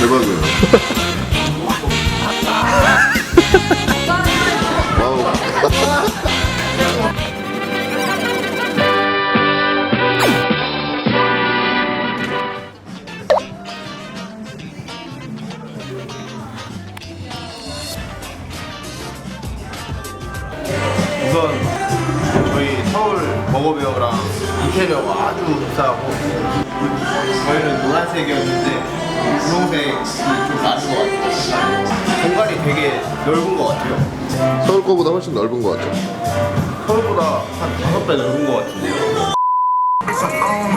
대박이에요. 버거베어랑 인테리어가 아주 흡사하고 저희는 노란색이었는데 분홍색이 좀 나은 것 같아요. 공간이 되게 넓은 것 같아요. 서울 거보다 훨씬 넓은 것 같죠? 서울보다 한 다섯 배 넓은 것 같은데요.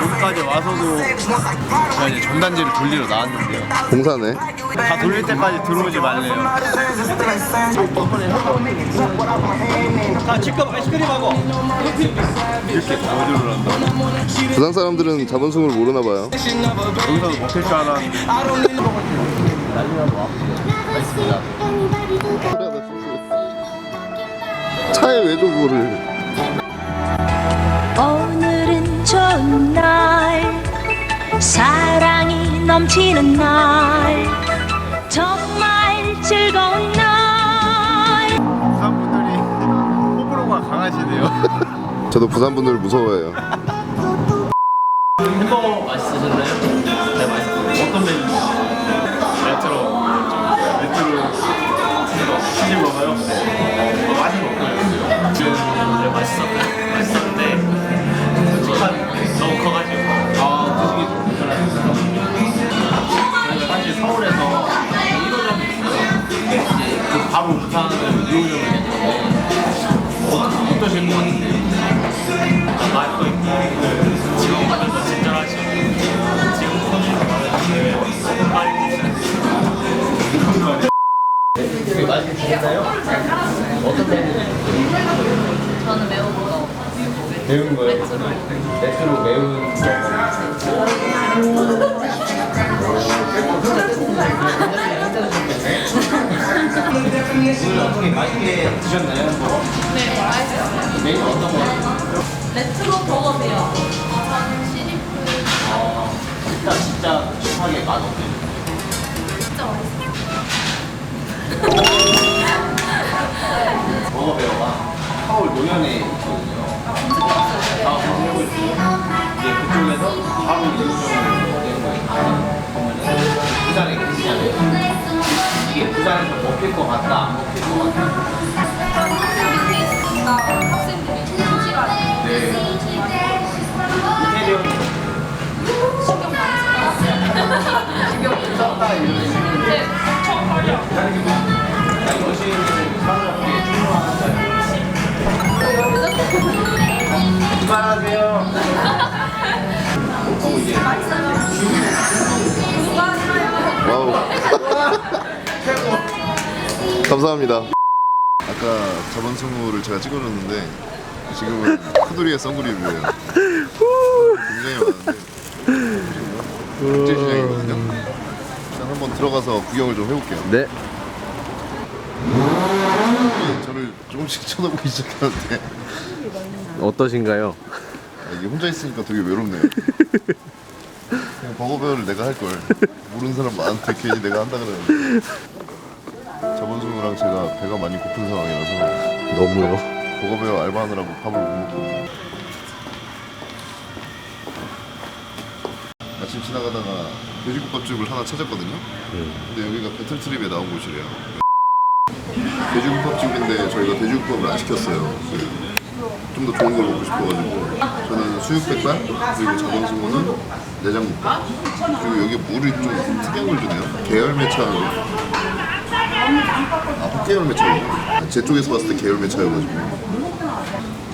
여기까지 와서도 제가 이제 전단지를 돌리러 나왔는데요. 공사네. 다 돌릴 때까지 들어오지 말래요. 자, 지금 아이스크림하고 이렇게 보여주를 한다. 부산 사람들은 자본승을 모르나 봐요. 여기서 먹힐 줄 알았는데 차에 왜 줘, 그거를. 오늘은 좋은 날 사랑이 넘치는 날 정말 즐거운 날 부산 분들이 호불호가 강하시네요. 저도 부산 분들 무서워해요. 햄버거 맛있으셨나요? 네 맛있어요. 어떤 메뉴? 레트로. 레트로 치즈 먹어요? 네. 맛은 어때요? 지금 네 맛있었어요. 맛있었는데 솔직한 너무 커가지고 아 드시기 좀 불편하셨어요. 저희가 사실 서울에서 1호점이 있어요. 이제 그 바로 부산을 2호점을 했는데 어, 어떠실 것 같은데요? 매운 거요? 레트로 매운 오늘 어떻게 맛있게 드셨나요? 네, 맛있어요. 메뉴 어떤 거? 레트로 버거세요. 저는 시리프 어, 진짜 진짜 슈하게 맛 어때요? 진짜 맛있어요. 버거베어가 서울 노현에 있거든요. 아, 검색하고 있어요. 이제 그쪽에서 바로 이동점을 내는 거예요. 보면은 부산에 계시잖아요. 이게 부산에서 먹힐 것 같다, 안 먹힐 것 같다. 학생들이 네. 신경 많이 써요. 신경 썼다 이러면 근데 처음 하려. 그러니까 이것이 와우. 감사합니다. 아까 자본승우를 제가 찍어줬는데 지금은 크두리의 썬구리뷰예요. 굉장히 많은데 국제 시장이거든요. 일단 한번 들어가서 구경을 좀 해볼게요. 네. 저를 조금씩 쳐다보기 시작하는데 어떠신가요? 아, 이게 혼자 있으니까 되게 외롭네요. 그냥 버거배우를 내가 할 걸. 모르는 사람 많은데 괜히 내가 한다 그러는데. 저번승우랑 제가 배가 많이 고픈 상황이라서 너무요. 버거배우 알바하느라고 밥을 못 먹고. 아침 지나가다가 돼지국밥집을 하나 찾았거든요. 근데 여기가 배틀트립에 나온 곳이래요. 돼지국밥집인데 저희가 돼지국밥을 안 시켰어요. 좀 더 좋은 걸 먹고 싶어가지고 저는 수육백반 그리고 자본승우는 내장국밥. 그리고 여기 물이 좀 특이한 걸 주네요. 계열매차로. 아 흑계열매차요 제 쪽에서 봤을 때 계열매차여가지고.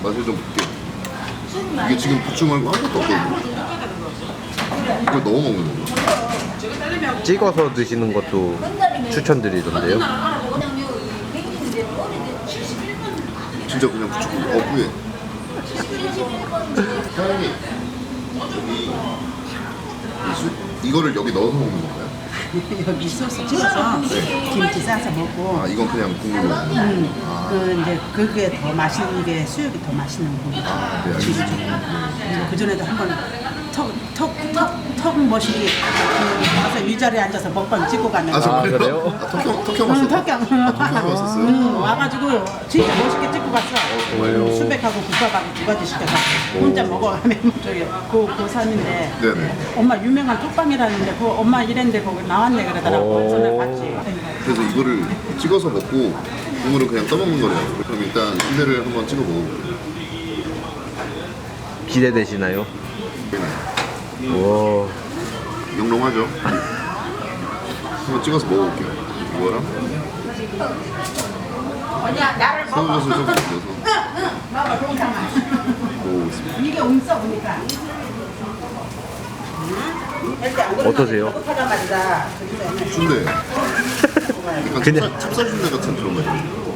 맛을 좀 볼게요. 이게 지금 부추 말고 아무것도 없거든요. 이걸 넣어 먹는 건가? 찍어서 드시는 것도 추천드리던데요. 진짜 그냥 부추 어부에 이 수, 이거를 여기 넣어서 먹는 건가요? 여기 소스 찍어서 김치 싸서 먹고 아 이건 그냥 국물로 그 이제 그게 더 맛있는 게 수육이 더 맛있는 거. 아, 네, 알겠습니다. 그 전에도 한번 턱턱턱턱 머시기 그 가서 위자리에 앉아서 먹방 찍고 가는 아, 거. 정말요? 그래요? 아, 턱형, 턱형 응, 왔어요? 턱형. 아, 턱형 왔었어요? 응, 와가지고 진짜 멋있게 찍고 갔어. 정말요? 수백하고 국밥하고 두 가지 시켜서 혼자 먹어가면 저기 고 고3인데 네네. 엄마 유명한 톡방이라는데 그 엄마 이랬는데 거기 나왔네 그러더라고. 오. 전에 봤지. 그래서 이거를 찍어서 먹고 국물은 그냥 떠먹는 거래요. 그럼 일단 순대를 한번 찍어 먹어볼게요. 기대되시나요? 와, 영롱하죠? 한번 찍어서 먹어볼게요. 이거랑 새우젓을 좀 넣어서 먹어보겠습니다. 이게 음써 보니까. 어떠세요? 순대. 약간 그냥- 찹쌀, 찹쌀 순대 같은 그런 맛이에요.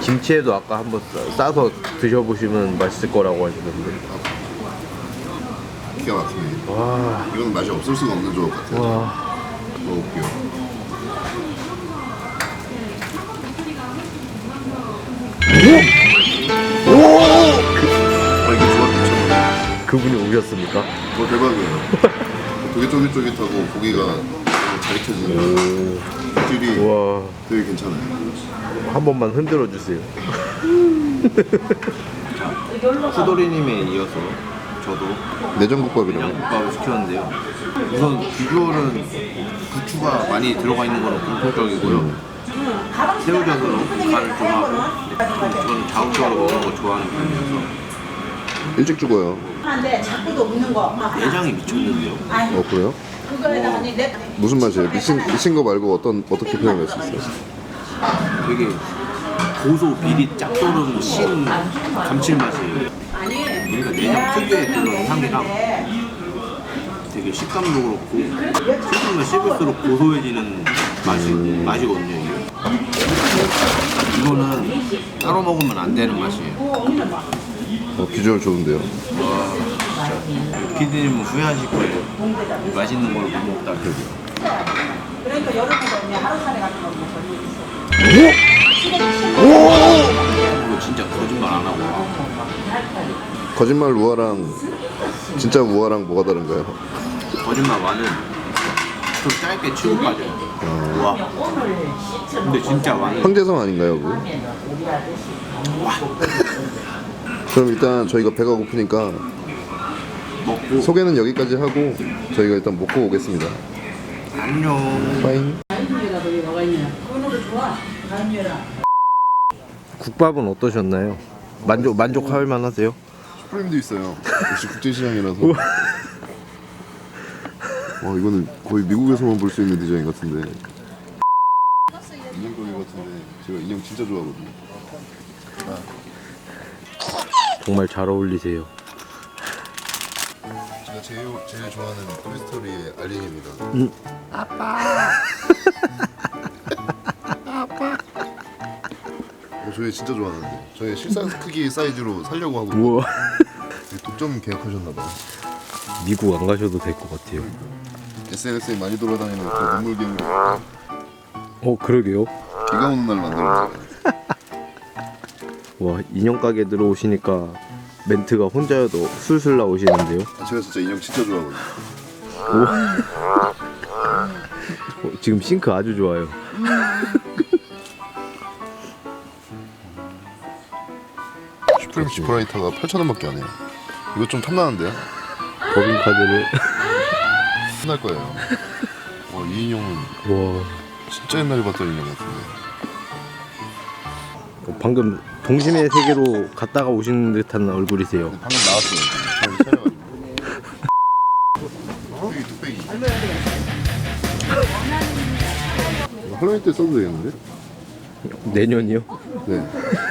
김치에도 아까 한번 싸- 싸서 드셔보시면 맛있을 거라고 하시던데. 기가 막히네. 와, 이건 맛이 없을 수가 없는 조합 같아요. 와. 먹어볼게요. 오! 오! 아, 이거 조합 미쳤네. 그분이 오셨습니까? 어, 대박이에요. 되게 쫄깃쫄깃하고 고기가 잘 익혀지는 질이 와, 되게 괜찮아요. 한 번만 흔들어 주세요. 수도리님에 이어서 저도 내전국밥이라고. 국밥을 시켰는데요. 우선 비주얼은 부추가 많이 들어가 있는 거는 공통적이고요. 새우젓으로 간을 좀 하고 저는 자극적으로 먹는 거 좋아하는 편이어서 일찍 죽어요. 하는데 자꾸도 없는 거. 내장이 미쳤는데요. 어, 그래요? 내 무슨 맛이에요? 미친, 미친 거 말고 어떤, 어떻게 표현할 수 있어요? 되게 고소 비릿 짭조름 신 감칠맛이에요. 그러니까 내장 특유의 그런 향이랑 되게 식감도 그렇고 씹으면 씹을수록 고소해지는 맛이 맛이거든요. 이게. 이거는 따로 먹으면 안 되는 맛이에요. 어, 비주얼 좋은데요. 피디님은 후회하실 거예요. 맛있는 걸 못 먹다. 그러니까 여름에 그냥 하루살이 같은 거 먹고 이거 진짜 거짓말 안 하고 거짓말 우아랑 진짜 우아랑 뭐가 다른가요? 거짓말 완은 좀 짧게 치고 빠져요. 와. 근데 진짜 완은 황제성 아닌가요, 그거? 그럼 일단 저희가 배가 고프니까 먹고 소개는 여기까지 하고 저희가 일단 먹고 오겠습니다. 안녕. 파인. 국밥은 어떠셨나요? 만족 만족할 만하세요? 슈프림도 있어요. 역시 국제시장이라서. 와 이거는 거의 미국에서만 볼 수 있는 디자인 같은데. 인형 거기 같은데 제가 인형 진짜 좋아하거든요. 정말 잘 어울리세요. 제가 제일, 제일 좋아하는 토이스토리의 알린입니다. 아빠. 어, 저희 진짜 좋아하는데 저희 실사 크기 사이즈로 살려고 하고 우와, 독점 계약하셨나봐요. 미국 안 가셔도 될 것 같아요. SNS에 많이 돌아다니는 그 눈물 괴물 어, 그러게요. 비가 오는 날 만들었잖아요. 와, 인형 가게 들어오시니까 멘트가 혼자여도 술술 나오시는데요. 아, 제가 진짜 인형 진짜 좋아하거든요. 어, 지금 싱크 아주 좋아요. 슈프림 지프라이터가 8,000원밖에 안 해요. 이거 좀 탐나는데요? 법인카드를 탐날 거예요. 와, 이 인형은 와, 진짜 옛날에 봤던 인형 같은데. 어, 방금 동심의 세계로 갔다가 오신 듯한 얼굴이세요. 방금 나왔어요. 촬영하고. 여기 뚝배기. 할로윈 때 써도 되겠는데? 내년이요? 네.